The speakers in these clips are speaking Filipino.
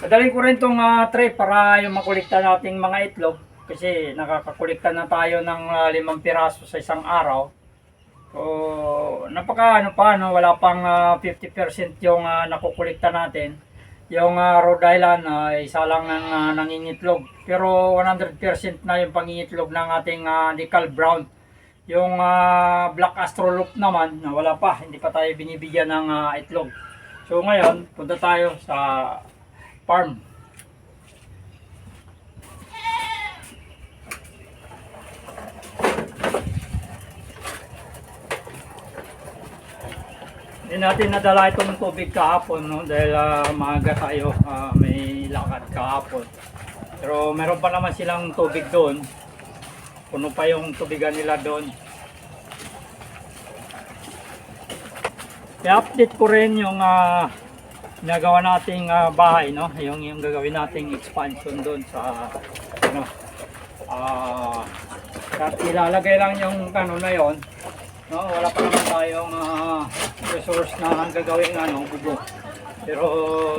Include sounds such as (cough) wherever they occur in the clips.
Dadalhin ko rin itong ah, tray para yung makulikta nating mga itlog. Kasi nakakakulikta na tayo ng ah, limang piraso sa isang araw. So, napaka ano pa, no? wala pang ah, 50% yung ah, nakukulikta natin. Yung ah, Rhode Island, ah, isa lang ang ah, nangingitlog. Pero 100% na yung pangingitlog ng ating ah, nickel brown. Yung ah, Black Astrolop naman, na wala pa, hindi pa tayo binibigyan ng ah, itlog. So ngayon, punta tayo sa farm. Hindi natin nadala itong tubig kahapon no? dahil ah, maaga tayo ah, may lakad kahapon. Pero meron pa naman silang tubig doon. Puno pa yung tubigan nila doon. I-update ko rin yung ah, ginagawa nating ah, bahay, no? Yung, yung gagawin nating expansion doon sa ano ah at ilalagay lang yung ano na yon no wala pa naman tayong ah, resource na gagawin ano bubo pero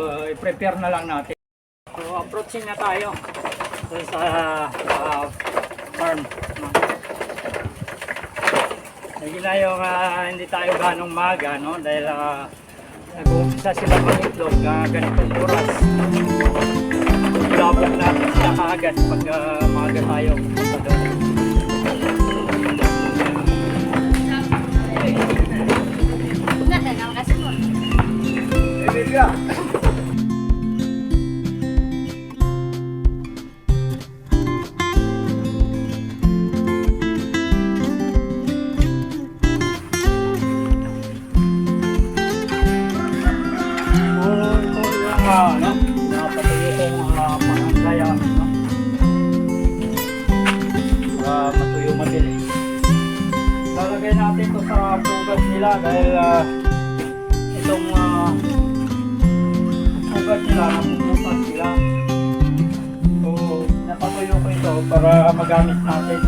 uh, i-prepare na lang natin so approaching na tayo doon sa ah, farm no? Hindi na yung ah, hindi tayo ganong maga, no? Dahil uh, nag-uumpisa sila mangitlog uh, ganitong oras. Ilabot natin sila kaagad pag ah, maaga tayo pugat nila, napuputas sila. So, napatuyo ko ito para magamit natin.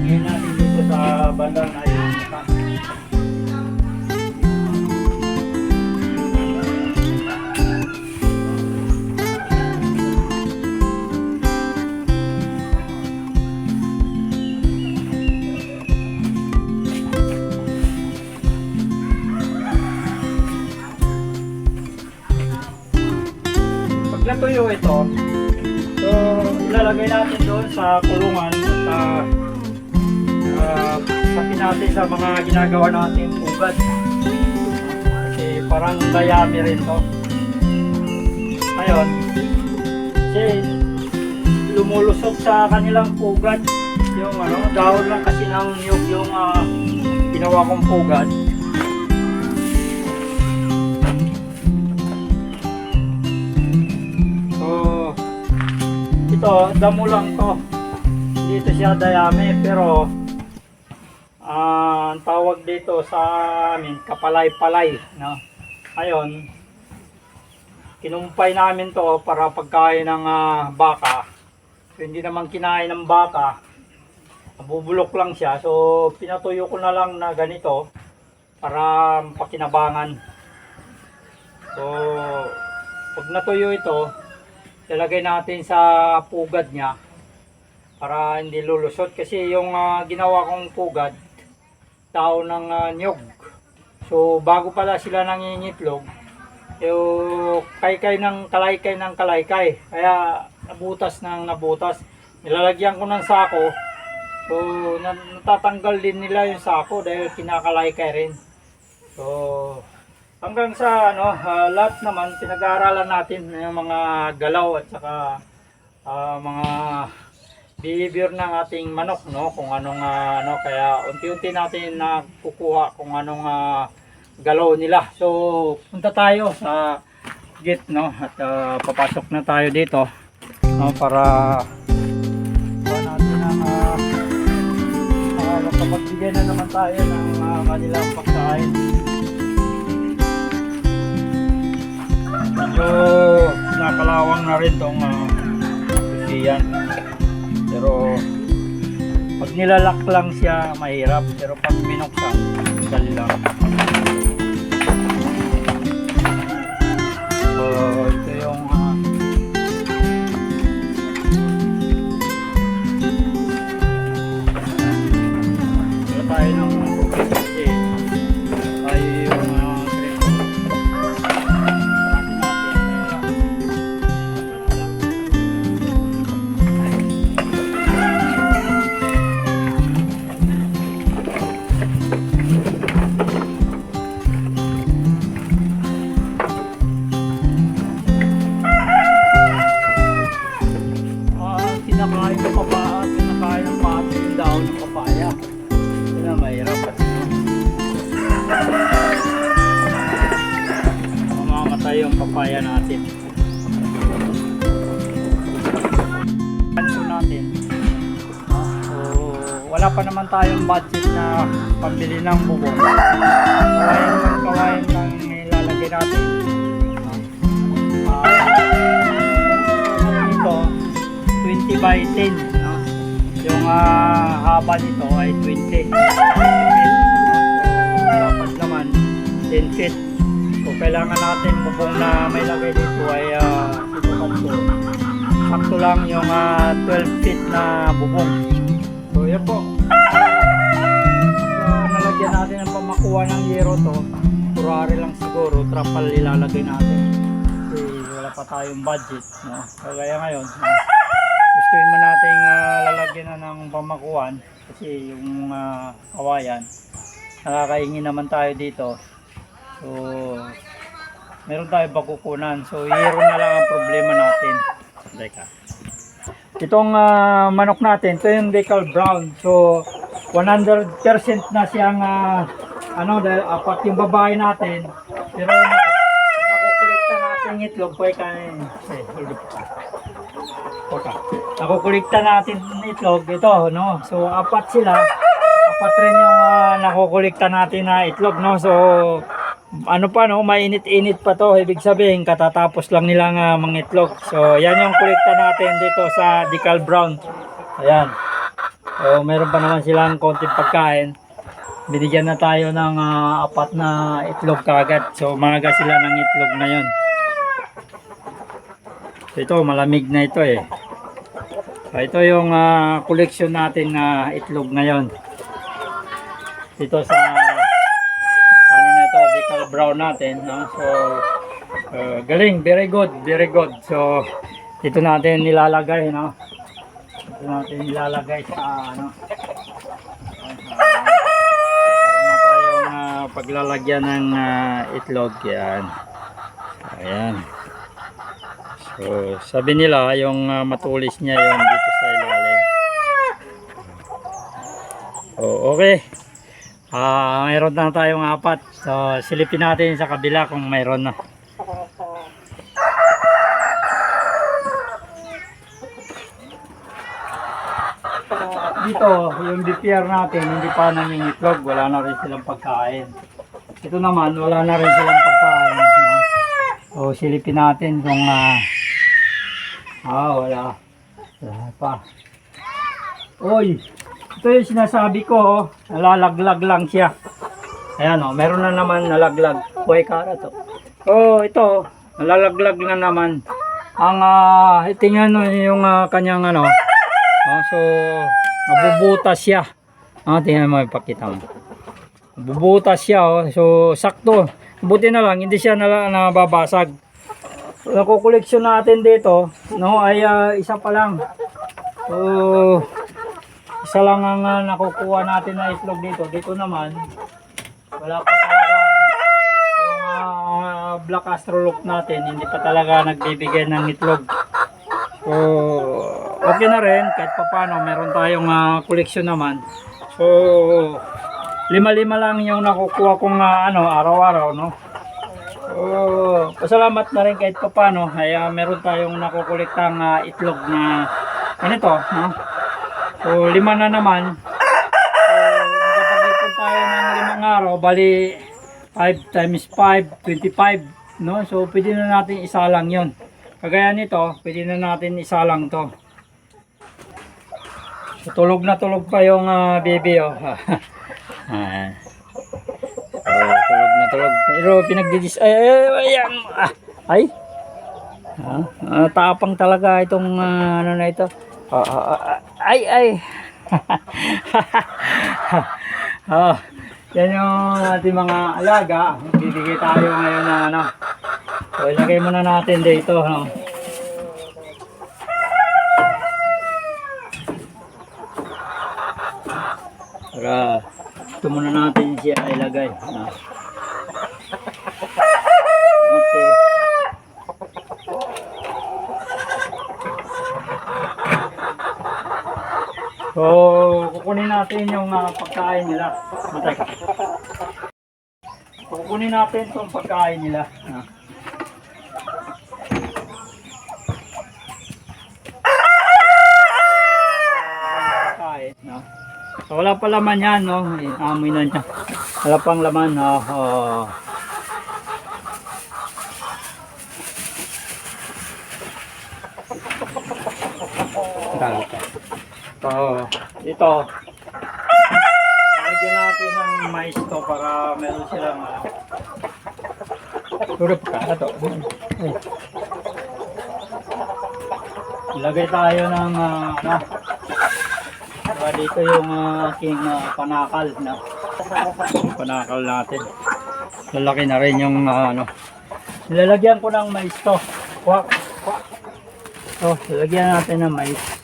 Ngayon natin dito sa bandang na yun. Natuyo ito, so ilalagay natin doon sa kulungan at uh, uh, sakin natin sa mga ginagawa natin ugat. Kasi parang dayami rin to. Ngayon, kasi lumulusok sa kanilang pugat yung ano, dahon lang kasi ng niyog yung ah, ginawa kong pugat. Ito, damo lang to. Dito siya dayami, pero ang tawag dito sa amin, kapalay-palay. No? Ayun, kinumpay namin to para pagkain ng ah, baka. So, hindi naman kinain ng baka. Nabubulok lang siya. So, pinatuyo ko na lang na ganito para pakinabangan. So, pag natuyo ito, ilagay natin sa pugad niya para hindi lulusot kasi yung ah, ginawa kong pugad tao ng ah, nyog so bago pala sila nangingitlog yung kaykay ng kalaykay ng kalaykay. Kaya nabutas ng nabutas. Nilalagyan ko ng sako. So na- natatanggal din nila yung sako dahil kinakalaykay rin. So hanggang sa ano ah, lahat naman pinag-aaralan natin yung mga galaw at saka ah, mga behavior ng ating manok no? Kung anong ah, ano kaya unti-unti natin nakukuha kung anong ah, galaw nila. So punta tayo sa gate no? At ah, papasok na tayo dito no? Para uh, uh, makapagbigay na naman tayo ng ah, kanilang pagkain rin tong uh, yan pero pag nilalak lang siya mahirap. Pero pag binuksan dali lang pambili ng bubong. Kawayan lang, kawayan lang ilalagay natin. Ah, ito, 20 by 10. No? Yung ah, haba nito ay 20. 20 feet. So, dapat naman 10 feet. So, kailangan natin bubong na may lagay dito ay uh, sakto lang yung ah, 12 feet na bubong. So, yan po. Nalagyan natin ng pamakuha ng yero to. Kurari lang siguro, trapal ilalagay natin. Kasi wala pa tayong budget. No? Kaya ngayon, no? gustuin mo natin lalagyan na ng pamakuhan kasi yung ah, kawayan nakakaingin naman tayo dito so meron tayo bakukunan so hero na lang ang problema natin Teka. itong ah, manok natin ito yung decal brown so 100% na siyang ah, ano dahil apat yung babae natin pero nak- nakukulikta natin itlog pwede kanin. Okay. Nakukulikta natin itlog ito, no? So, apat sila. Apat rin yung uh, nakukulikta natin na itlog, no? So, ano pa, no? Mainit-init pa to. Ibig sabihin, katatapos lang nilang uh, mga itlog. So, yan yung kulikta natin dito sa decal brown. Ayan. So, meron pa naman silang konting pagkain. Binigyan na tayo ng ah, apat na itlog kagad. So, maga sila ng itlog na yon. Ito, malamig na ito eh. So, ito yung ah, collection natin na itlog ngayon. Ito sa ano na ito, decal brown natin. No? So, ah, galing, very good, very good. So, dito natin nilalagay, no? Dito natin nilalagay sa ano. Na tayong ah, paglalagyan ng ah, itlog yan. Ayan. So, sabi nila yung ah, matulis niya yung dito sa ilalim. Oh, okay. Ah, mayroon na tayong apat. So, silipin natin sa kabila kung mayroon na. Dito, yung DPR natin, hindi pa nangingitlog. Wala na rin silang pagkain. Ito naman, wala na rin silang pagkain. No? So, silipin natin kung ah, Ah, wala. Wala pa. Uy, ito yung sinasabi ko, oh. nalalaglag lang siya. Ayan, oh, meron na naman nalaglag. Buhay kara to. Oh, ito, nalalaglag na naman. Ang, ah, tingnan yung ah, kanyang ano. Oh, so, nabubutas siya. Ah, tingnan mo, ipakita mo. Nabubutas siya, oh. So, sakto. Buti na lang, hindi siya nala, nababasag nakukoleksyon natin dito no ay ah, isa pa lang so isa lang ang ah, nakukuha natin na itlog dito dito naman wala pa talaga yung ah, black astrolog natin hindi pa talaga nagbibigay ng itlog so okay na rin kahit pa paano meron tayong ah, koleksyon naman so lima-lima lang yung nakukuha kong ah, ano araw-araw no Oh, pasalamat na rin kahit papano ay ah, meron tayong nakukuliktang ah, itlog na ganito, no? So, lima na naman. So, nakapag-ipon tayo ng limang araw, bali 5 times 5, 25, no? So, pwede na natin isa lang yon. Kagaya nito, pwede na natin isa lang to. So, tulog na tulog pa yung ah, baby, oh. (laughs) Ah. Oh, tulog na tulog. Pero pinagdidis... Ay, ay, ay, ayan. Ah, ay. Ah, ah, tapang talaga itong ah, ano na ito. Ah, ah, ah, ay, ay. (laughs) oh, yan yung ating mga alaga. Bibigay tayo ngayon ng ano. So, ilagay muna natin dito. No? Para ito muna natin siya ilagay. No? Okay. So, kukunin natin yung ah, pagkain nila. Matay. Kukunin natin itong pagkain nila. Ah. Wala pa laman yan, no? Amoy na niya. Wala pang laman, no? Oh. So, ito. Lagyan natin ng mais to para meron silang ano. Turap ka, ito. Ay. Ilagay tayo ng ah, ano. Dito yung ah, aking ah, panakal na panakal natin. Lalaki na rin yung ah, ano. Nilalagyan ko ng mais to. Kwak, kwak. Oh, lalagyan natin ng mais.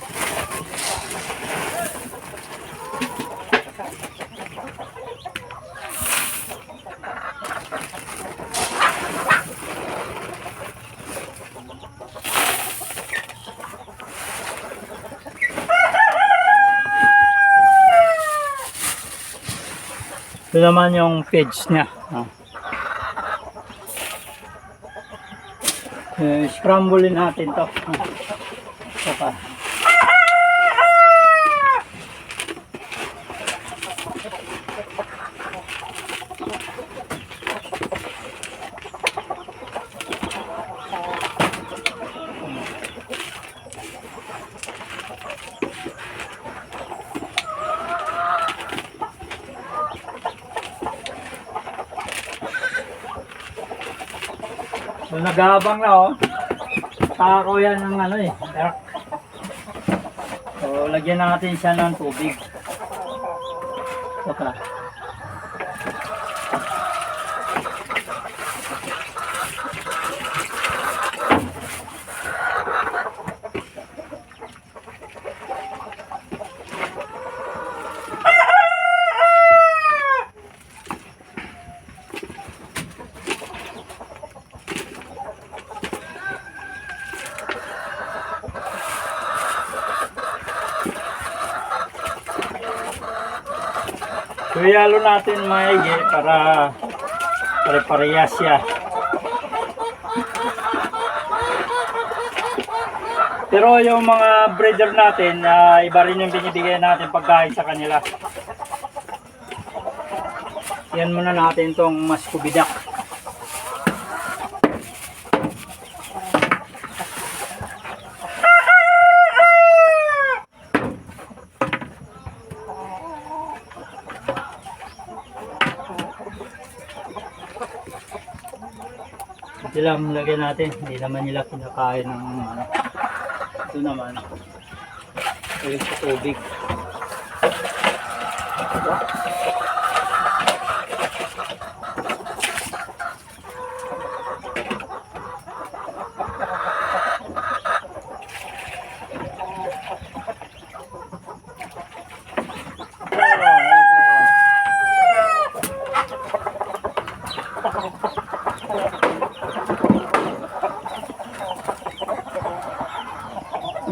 Ito naman yung page niya. Oh. Eh, scramble natin to. Ah. Ito pa. Nagabang na oh. Tako yan ng ano eh. So, lagyan natin siya ng tubig. Ito pa. So, ihalo natin maigi para pare-parehas siya. Pero yung mga breeder natin, ah, iba rin yung binibigyan natin pagkain sa kanila. Yan muna natin tong mas kubidak. Lang lagyan natin. Hindi naman nila kinakain ng ano. Ito naman. Ulit sa tubig.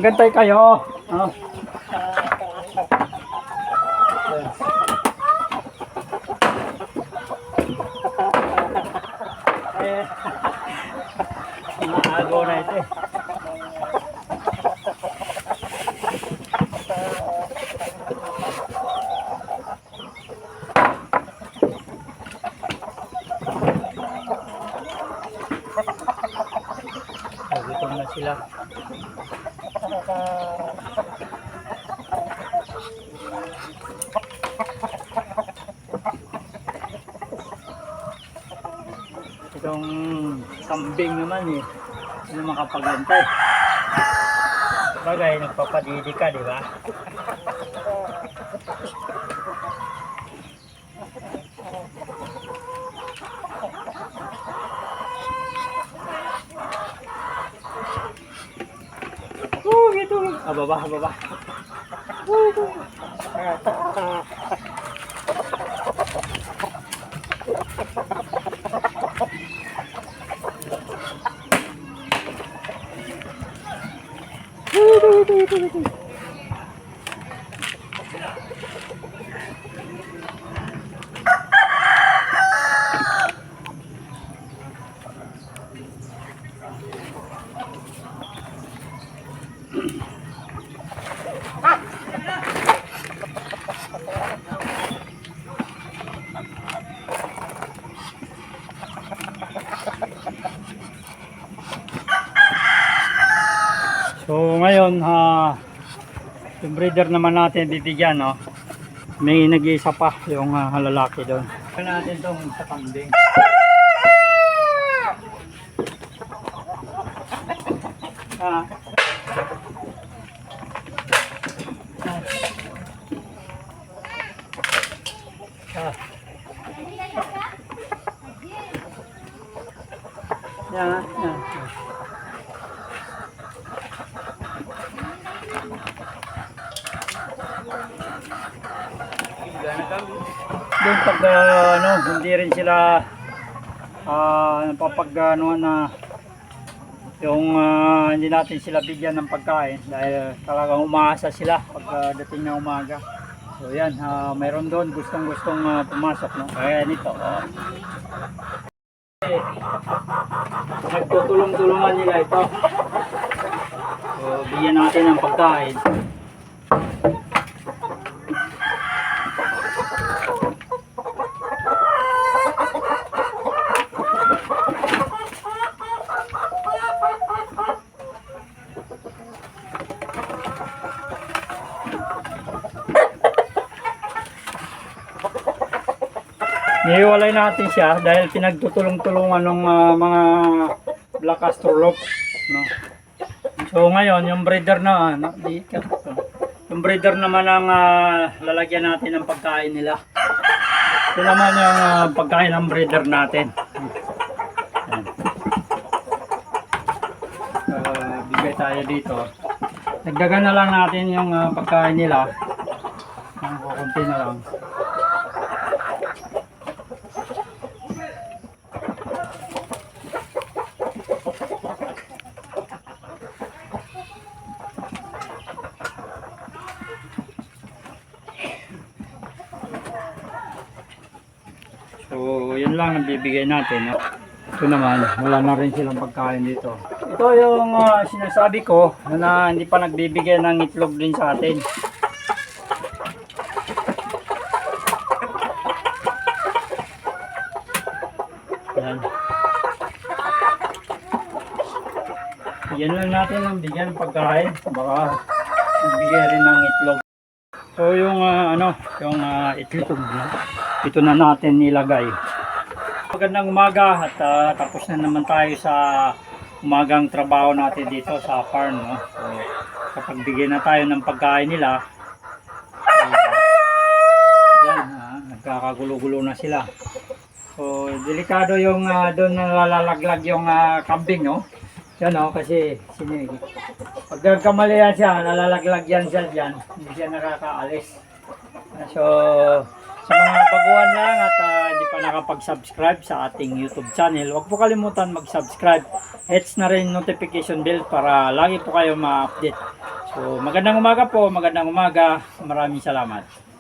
Gantay kayo. Oh. Eh, Maago na ito eh. Gutom na sila. Itong kambing naman eh. Hindi makapagantay. Bagay, nagpapadidi ka, di ba? Oh, ito. Ah, baba, baba. Oh, ito. dito, dito. Thank you. Breeder naman natin bibigyan, no? May nag-iisa pa yung ah, lalaki doon. Natin itong sa kambing. Ah. Ah. Yan, yan. Doon pag ah, ano, hindi rin sila ah napapag ano na yung ah, hindi natin sila bigyan ng pagkain dahil talagang umaasa sila pag ah, dating na umaga. So yan, ah, mayroon doon gustong gustong ah, pumasok no. Kaya nito. Oh. Nagtutulong-tulungan nila ito. So bigyan natin ng pagkain. Natin siya dahil pinagtutulong-tulungan ng ah, mga black astrolop. No? So ngayon, yung breeder na, ano, di, yung breeder naman ang ah, lalagyan natin ng pagkain nila. Ito naman yung ah, pagkain ng breeder natin. Ah, bigay tayo dito. Dagdagan na lang natin yung ah, pagkain nila. Ang kukunti na lang. So, yun lang ang bibigay natin. No? Ito naman, wala na rin silang pagkain dito. Ito yung ah, sinasabi ko na hindi pa nagbibigay ng itlog din sa atin. Yan. Yan lang natin ang bigyan ng pagkain. Baka magbigay rin ng itlog. So yung ah, ano, yung ah, itlog ito na natin nilagay. Magandang umaga at ah, tapos na naman tayo sa umagang trabaho natin dito sa farm. No? So, kapag bigyan na tayo ng pagkain nila, ah, yan, ah, nagkakagulo-gulo na sila. So, delikado yung ah, doon nalalaglag yung ah, kambing, no? Yan, no? Kasi sinig. Pag nagkamali yan siya, nalalaglag yan siya dyan, hindi siya nakakaalis. So, sa mga baguhan lang at ah, hindi pa nakapag-subscribe sa ating YouTube channel, huwag po kalimutan mag-subscribe. Hits na rin notification bell para lagi po kayo ma-update. So, magandang umaga po, magandang umaga. Maraming salamat.